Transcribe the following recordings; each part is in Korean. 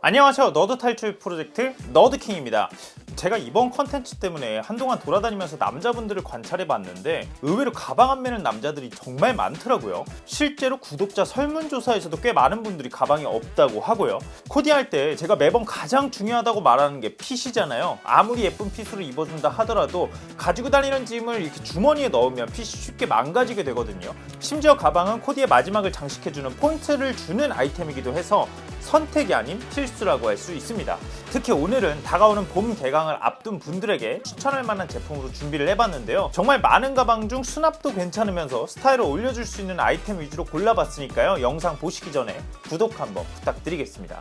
안녕하세요. 너드 탈출 프로젝트 너드킹입니다. 제가 이번 컨텐츠 때문에 한동안 돌아다니면서 남자분들을 관찰해 봤는데 의외로 가방 안 매는 남자들이 정말 많더라고요. 실제로 구독자 설문조사에서도 꽤 많은 분들이 가방이 없다고 하고요. 코디할 때 제가 매번 가장 중요하다고 말하는 게 핏이잖아요. 아무리 예쁜 핏으로 입어준다 하더라도 가지고 다니는 짐을 이렇게 주머니에 넣으면 핏이 쉽게 망가지게 되거든요. 심지어 가방은 코디의 마지막을 장식해주는 포인트를 주는 아이템이기도 해서 선택이 아닌 필수라고 할 수 있습니다. 특히 오늘은 다가오는 봄 개강을 앞둔 분들에게 추천할 만한 제품으로 준비를 해봤는데요. 정말 많은 가방 중 수납도 괜찮으면서 스타일을 올려줄 수 있는 아이템 위주로 골라봤으니까요. 영상 보시기 전에 구독 한번 부탁드리겠습니다.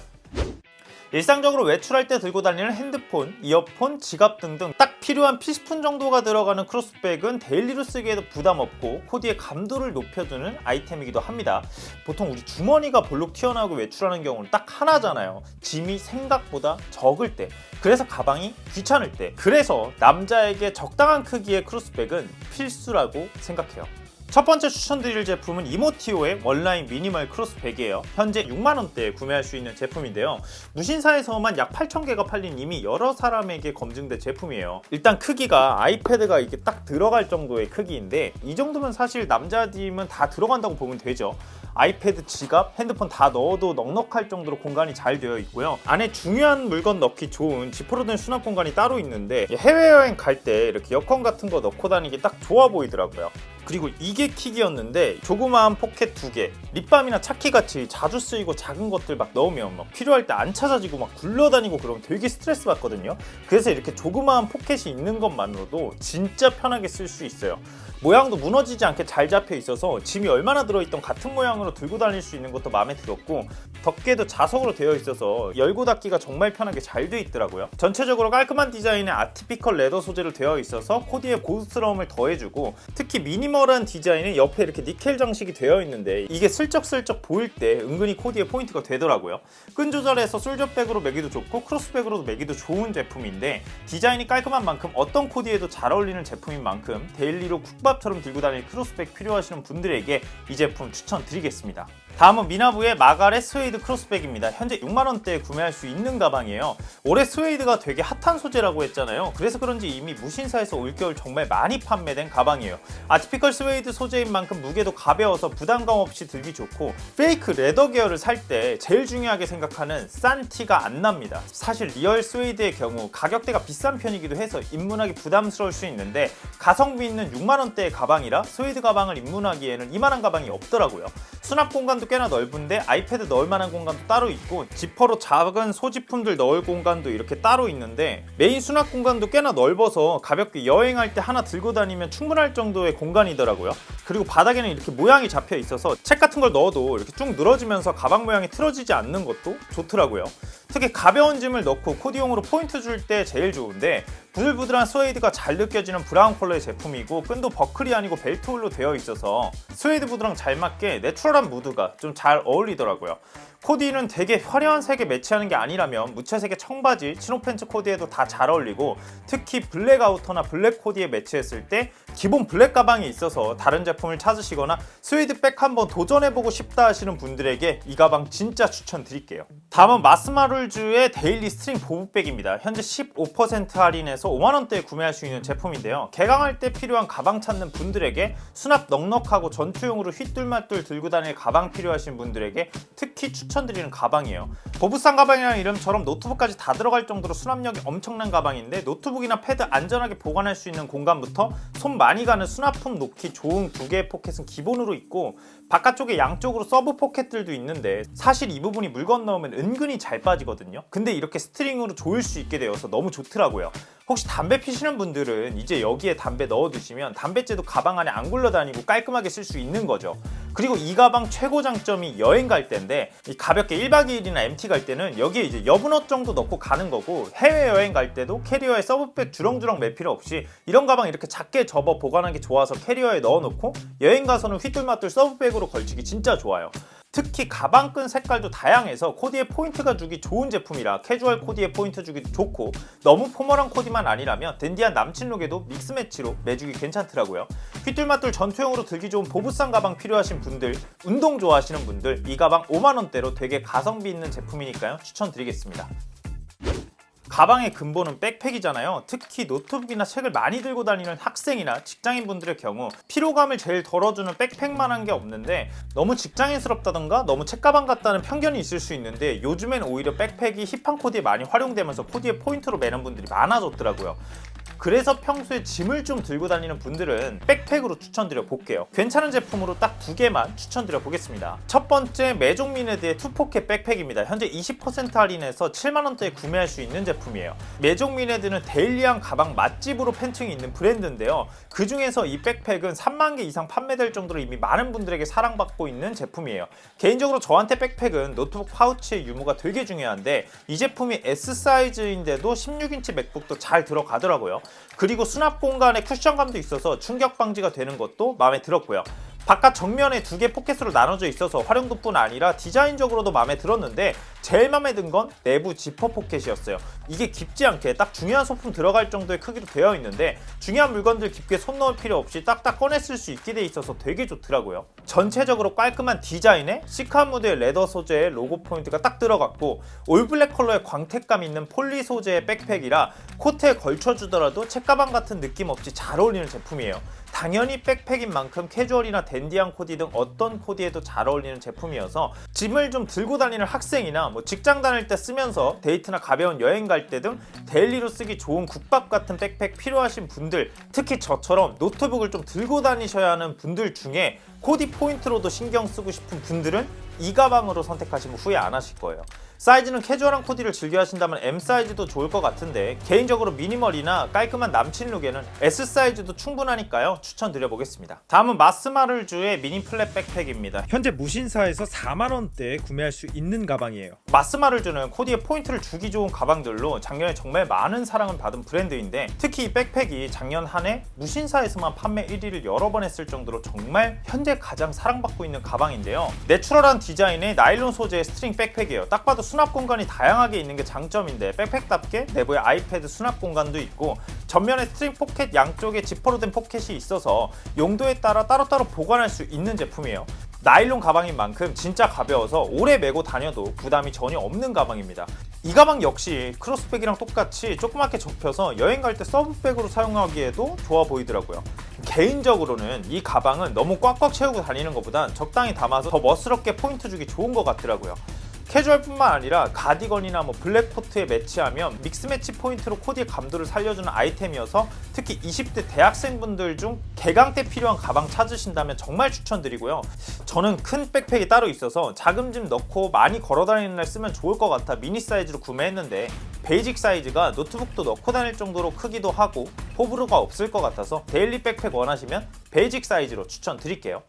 일상적으로 외출할 때 들고 다니는 핸드폰, 이어폰, 지갑 등등 딱 필요한 필수품 정도가 들어가는 크로스백은 데일리로 쓰기에도 부담 없고 코디의 감도를 높여주는 아이템이기도 합니다. 보통 우리 주머니가 볼록 튀어나오고 외출하는 경우는 딱 하나잖아요. 짐이 생각보다 적을 때. 그래서 가방이 귀찮을 때. 그래서 남자에게 적당한 크기의 크로스백은 필수라고 생각해요. 첫 번째 추천드릴 제품은 이모티오의 원라인 미니멀 크로스백이에요. 현재 6만원대에 구매할 수 있는 제품인데요. 무신사에서만 약 8,000개가 팔린 이미 여러 사람에게 검증된 제품이에요. 일단 크기가 아이패드가 이렇게 딱 들어갈 정도의 크기인데 이 정도면 사실 남자 짐은 다 들어간다고 보면 되죠. 아이패드, 지갑, 핸드폰 다 넣어도 넉넉할 정도로 공간이 잘 되어 있고요. 안에 중요한 물건 넣기 좋은 지퍼로 된 수납 공간이 따로 있는데 해외여행 갈 때 이렇게 여권 같은 거 넣고 다니기 딱 좋아 보이더라고요. 그리고 이게 킥이었는데 조그마한 포켓 두 개, 립밤이나 차키 같이 자주 쓰이고 작은 것들 막 넣으면 막 필요할 때 안 찾아지고 막 굴러다니고 그러면 되게 스트레스 받거든요. 그래서 이렇게 조그마한 포켓이 있는 것만으로도 진짜 편하게 쓸 수 있어요. 모양도 무너지지 않게 잘 잡혀 있어서 짐이 얼마나 들어있던 같은 모양으로 들고 다닐 수 있는 것도 마음에 들었고 덮개도 자석으로 되어 있어서 열고 닫기가 정말 편하게 잘 되어 있더라고요. 전체적으로 깔끔한 디자인의 아티피컬 레더 소재로 되어 있어서 코디의 고급스러움을 더해주고 특히 미니멀한 디자인에 옆에 이렇게 니켈 장식이 되어 있는데 이게 슬쩍슬쩍 보일 때 은근히 코디의 포인트가 되더라고요. 끈 조절해서 솔저백으로 매기도 좋고 크로스백으로도 매기도 좋은 제품인데 디자인이 깔끔한 만큼 어떤 코디에도 잘 어울리는 제품인 만큼 데일리로 국밥 처럼 들고 다닐 크로스백 필요하시는 분들에게 이 제품 추천드리겠습니다. 다음은 미나부의 마가렛 스웨이드 크로스백입니다. 현재 6만원대에 구매할 수 있는 가방이에요. 올해 스웨이드가 되게 핫한 소재라고 했잖아요. 그래서 그런지 이미 무신사에서 올겨울 정말 많이 판매된 가방이에요. 아티피컬 스웨이드 소재인 만큼 무게도 가벼워서 부담감 없이 들기 좋고 페이크 레더 계열을 살 때 제일 중요하게 생각하는 싼 티가 안 납니다. 사실 리얼 스웨이드의 경우 가격대가 비싼 편이기도 해서 입문하기 부담스러울 수 있는데 가성비 있는 6만원대의 가방이라 스웨이드 가방을 입문하기에는 이만한 가방이 없더라고요. 수납 공간도 꽤나 넓은데 아이패드 넣을 만한 공간도 따로 있고 지퍼로 작은 소지품들 넣을 공간도 이렇게 따로 있는데 메인 수납 공간도 꽤나 넓어서 가볍게 여행할 때 하나 들고 다니면 충분할 정도의 공간이더라고요. 그리고 바닥에는 이렇게 모양이 잡혀 있어서 책 같은 걸 넣어도 이렇게 쭉 늘어지면서 가방 모양이 틀어지지 않는 것도 좋더라고요. 특히 가벼운 짐을 넣고 코디용으로 포인트 줄 때 제일 좋은데 부들부들한 스웨이드가 잘 느껴지는 브라운 컬러의 제품이고 끈도 버클이 아니고 벨트 홀로 되어 있어서 스웨이드 부드랑 잘 맞게 내추럴한 무드가 좀 잘 어울리더라고요. 코디는 되게 화려한 색에 매치하는 게 아니라면 무채색의 청바지, 치노 팬츠 코디에도 다 잘 어울리고 특히 블랙 아우터나 블랙 코디에 매치했을 때 기본 블랙 가방이 있어서 다른 제품을 찾으시거나 스웨이드 백 한번 도전해보고 싶다 하시는 분들에게 이 가방 진짜 추천드릴게요. 다음은 마스마 룰즈의 데일리 스트링 보부백입니다. 현재 15% 할인해서 5만원대에 구매할 수 있는 제품인데요. 개강할 때 필요한 가방 찾는 분들에게 수납 넉넉하고 전투용으로 휘뚤마뚤 들고 다닐 가방 필요하신 분들에게 특히 추천드리는 가방이에요. 보부상 가방이라는 이름처럼 노트북까지 다 들어갈 정도로 수납력이 엄청난 가방인데 노트북이나 패드 안전하게 보관할 수 있는 공간부터 손 많이 가는 수납품 놓기 좋은 두 개의 포켓은 기본으로 있고 바깥쪽에 양쪽으로 서브 포켓들도 있는데 사실 이 부분이 물건 넣으면 은근히 잘 빠지 거든요. 근데 이렇게 스트링으로 조일 수 있게 되어서 너무 좋더라고요. 혹시 담배 피시는 분들은 이제 여기에 담배 넣어두시면 담배째도 가방 안에 안 굴러다니고 깔끔하게 쓸 수 있는 거죠. 그리고 이 가방 최고 장점이 여행 갈 때인데 이 가볍게 1박 2일이나 MT 갈 때는 여기에 이제 여분 옷 정도 넣고 가는 거고 해외 여행 갈 때도 캐리어에 서브백 주렁주렁 맬 필요 없이 이런 가방 이렇게 작게 접어 보관하기 좋아서 캐리어에 넣어놓고 여행 가서는 휘뚤마뚤 서브백으로 걸치기 진짜 좋아요. 특히 가방끈 색깔도 다양해서 코디에 포인트가 주기 좋은 제품이라 캐주얼 코디에 포인트 주기도 좋고 너무 포멀한 코디만 아니라면 댄디한 남친 룩에도 믹스 매치로 매주기 괜찮더라고요. 휘뚤마뚤 전투용으로 들기 좋은 보부상 가방 필요하신 분들, 운동 좋아하시는 분들 이 가방 5만 원대로 되게 가성비 있는 제품이니까요 추천드리겠습니다. 가방의 근본은 백팩이잖아요. 특히 노트북이나 책을 많이 들고 다니는 학생이나 직장인분들의 경우 피로감을 제일 덜어주는 백팩만 한 게 없는데 너무 직장인스럽다던가 너무 책가방 같다는 편견이 있을 수 있는데 요즘엔 오히려 백팩이 힙한 코디에 많이 활용되면서 코디에 포인트로 매는 분들이 많아졌더라고요. 그래서 평소에 짐을 좀 들고 다니는 분들은 백팩으로 추천드려 볼게요. 괜찮은 제품으로 딱 두 개만 추천드려 보겠습니다. 첫 번째 메종미네드의 투포켓 백팩입니다. 현재 20% 할인해서 7만 원대에 구매할 수 있는 제품이에요. 메종미네드는 데일리한 가방 맛집으로 팬층이 있는 브랜드인데요. 그 중에서 이 백팩은 3만 개 이상 판매될 정도로 이미 많은 분들에게 사랑받고 있는 제품이에요. 개인적으로 저한테 백팩은 노트북 파우치의 유무가 되게 중요한데 이 제품이 S 사이즈인데도 16인치 맥북도 잘 들어가더라고요. 그리고 수납 공간에 쿠션감도 있어서 충격 방지가 되는 것도 마음에 들었고요. 바깥 정면에 두 개 포켓으로 나눠져 있어서 활용도뿐 아니라 디자인적으로도 마음에 들었는데 제일 마음에 든 건 내부 지퍼 포켓이었어요. 이게 깊지 않게 딱 중요한 소품 들어갈 정도의 크기로 되어 있는데 중요한 물건들 깊게 손 넣을 필요 없이 딱딱 꺼내 쓸 수 있게 돼 있어서 되게 좋더라고요. 전체적으로 깔끔한 디자인에 시크한 무드의 레더 소재의 로고 포인트가 딱 들어갔고 올블랙 컬러의 광택감 있는 폴리 소재의 백팩이라 코트에 걸쳐주더라도 책가방 같은 느낌 없이 잘 어울리는 제품이에요. 당연히 백팩인 만큼 캐주얼이나 댄디한 코디 등 어떤 코디에도 잘 어울리는 제품이어서 짐을 좀 들고 다니는 학생이나 뭐 직장 다닐 때 쓰면서 데이트나 가벼운 여행 갈 때 등 데일리로 쓰기 좋은 국밥 같은 백팩 필요하신 분들 특히 저처럼 노트북을 좀 들고 다니셔야 하는 분들 중에 코디 포인트로도 신경 쓰고 싶은 분들은 이 가방으로 선택하시면 후회 안 하실 거예요. 사이즈는 캐주얼한 코디를 즐겨 하신다면 M 사이즈도 좋을 것 같은데 개인적으로 미니멀이나 깔끔한 남친 룩에는 S 사이즈도 충분하니까요 추천드려 보겠습니다. 다음은 마스마를주의 미니 플랫 백팩입니다. 현재 무신사에서 4만 원대에 구매할 수 있는 가방이에요. 마스마를주는 코디에 포인트를 주기 좋은 가방들로 작년에 정말 많은 사랑을 받은 브랜드인데 특히 이 백팩이 작년 한 해 무신사에서만 판매 1위를 여러 번 했을 정도로 정말 현재 가장 사랑받고 있는 가방인데요. 내추럴한 디자인의 나일론 소재의 스트링 백팩이에요. 딱 봐도 수납 공간이 다양하게 있는 게 장점인데 백팩답게 내부에 아이패드 수납 공간도 있고 전면에 스트링 포켓 양쪽에 지퍼로 된 포켓이 있어서 용도에 따라 따로따로 보관할 수 있는 제품이에요. 나일론 가방인 만큼 진짜 가벼워서 오래 메고 다녀도 부담이 전혀 없는 가방입니다. 이 가방 역시 크로스백이랑 똑같이 조그맣게 접혀서 여행 갈 때 서브백으로 사용하기에도 좋아 보이더라고요. 개인적으로는 이 가방은 너무 꽉꽉 채우고 다니는 것보단 적당히 담아서 더 멋스럽게 포인트 주기 좋은 것 같더라고요. 캐주얼뿐만 아니라 가디건이나 뭐 블랙 코트에 매치하면 믹스 매치 포인트로 코디의 감도를 살려주는 아이템이어서 특히 20대 대학생분들 중 개강 때 필요한 가방 찾으신다면 정말 추천드리고요. 저는 큰 백팩이 따로 있어서 짐 넣고 많이 걸어 다니는 날 쓰면 좋을 것 같아 미니 사이즈로 구매했는데 베이직 사이즈가 노트북도 넣고 다닐 정도로 크기도 하고 호불호가 없을 것 같아서 데일리 백팩 원하시면 베이직 사이즈로 추천드릴게요.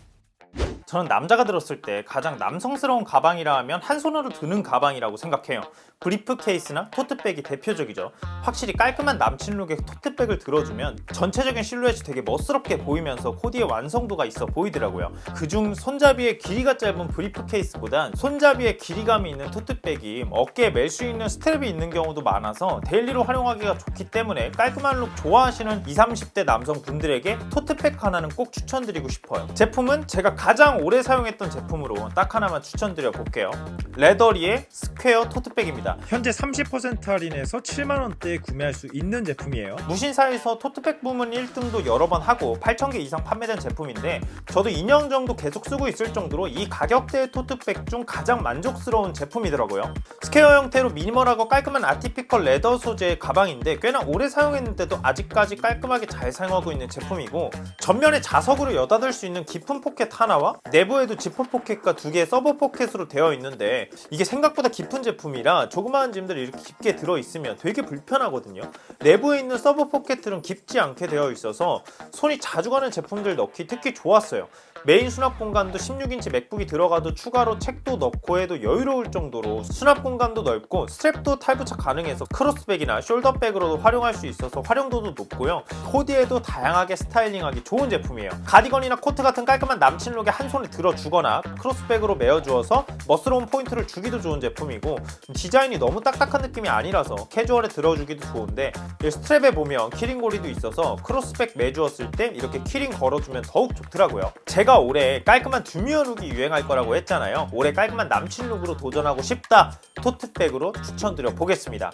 저는 남자가 들었을 때 가장 남성스러운 가방이라 하면 한 손으로 드는 가방이라고 생각해요. 브리프 케이스나 토트백이 대표적이죠. 확실히 깔끔한 남친 룩에 토트백을 들어주면 전체적인 실루엣이 되게 멋스럽게 보이면서 코디의 완성도가 있어 보이더라고요. 그중 손잡이의 길이가 짧은 브리프 케이스보단 손잡이의 길이감이 있는 토트백이 어깨에 멜 수 있는 스트랩이 있는 경우도 많아서 데일리로 활용하기가 좋기 때문에 깔끔한 룩 좋아하시는 20, 30대 남성분들에게 토트백 하나는 꼭 추천드리고 싶어요. 제품은 제가 가장 오래 사용했던 제품으로 딱 하나만 추천드려 볼게요. 레더리의 스퀘어 토트백입니다. 현재 30% 할인해서 7만 원대에 구매할 수 있는 제품이에요. 무신사에서 토트백 부문 1등도 여러 번 하고 8,000개 이상 판매된 제품인데 저도 2년 정도 계속 쓰고 있을 정도로 이 가격대의 토트백 중 가장 만족스러운 제품이더라고요. 스퀘어 형태로 미니멀하고 깔끔한 아티피컬 레더 소재의 가방인데 꽤나 오래 사용했는데도 아직까지 깔끔하게 잘 사용하고 있는 제품이고 전면에 자석으로 여닫을 수 있는 깊은 포켓 하나와 내부에도 지퍼 포켓과 두 개의 서버 포켓으로 되어 있는데 이게 생각보다 깊은 제품이라 조그마한 짐들이 이렇게 깊게 들어 있으면 되게 불편하거든요. 내부에 있는 서버 포켓들은 깊지 않게 되어 있어서 손이 자주 가는 제품들 넣기 특히 좋았어요. 메인 수납 공간도 16인치 맥북이 들어가도 추가로 책도 넣고 해도 여유로울 정도로 수납 공간도 넓고 스트랩도 탈부착 가능해서 크로스백이나 숄더백으로도 활용할 수 있어서 활용도도 높고요. 코디에도 다양하게 스타일링하기 좋은 제품이에요. 가디건이나 코트 같은 깔끔한 남친 룩에 한 손에 손에 들어주거나 크로스백으로 메어주어서 멋스러운 포인트를 주기도 좋은 제품이고 디자인이 너무 딱딱한 느낌이 아니라서 캐주얼에 들어주기도 좋은데 이 스트랩에 보면 키링고리도 있어서 크로스백 매주었을 때 이렇게 키링 걸어주면 더욱 좋더라고요. 제가 올해 깔끔한 드뮤어 룩이 유행할 거라고 했잖아요. 올해 깔끔한 남친 룩으로 도전하고 싶다 토트백으로 추천드려 보겠습니다.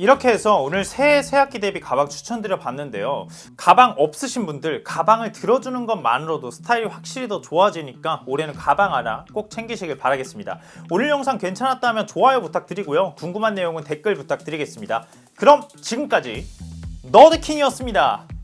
이렇게 해서 오늘 새해 새학기 대비 가방 추천드려 봤는데요. 가방 없으신 분들 가방을 들어주는 것만으로도 스타일이 확실히 더 좋아지니까 올해는 가방 하나 꼭 챙기시길 바라겠습니다. 오늘 영상 괜찮았다면 좋아요 부탁드리고요. 궁금한 내용은 댓글 부탁드리겠습니다. 그럼 지금까지 너드킹이었습니다.